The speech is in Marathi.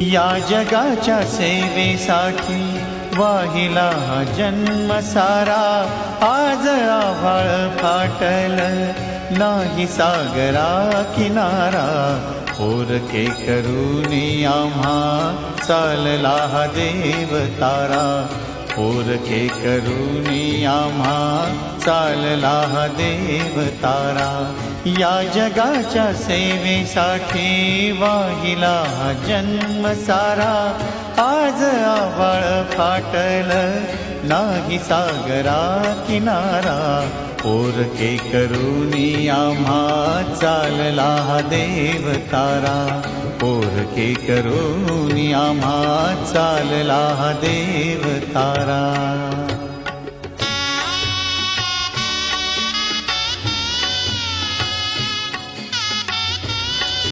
या जगाच्या सेवेसाठी वाहिला हा जन्म सारा. आज आभाळ फाटल नाही सागरा किनारा. पोरके करून आम्हा चालला हा देव तारा. पोरके करुणी आम्हा चालला हा देव तारा. या जगाच्या सेवेसाठी वाहिला हा जन्म सारा. आज आवाळ फाटल नाही सागरा किनारा. पोर के करुणी आम्हा चालला देव तारा। पोर के करुणी आम्हा चालला देव तारा।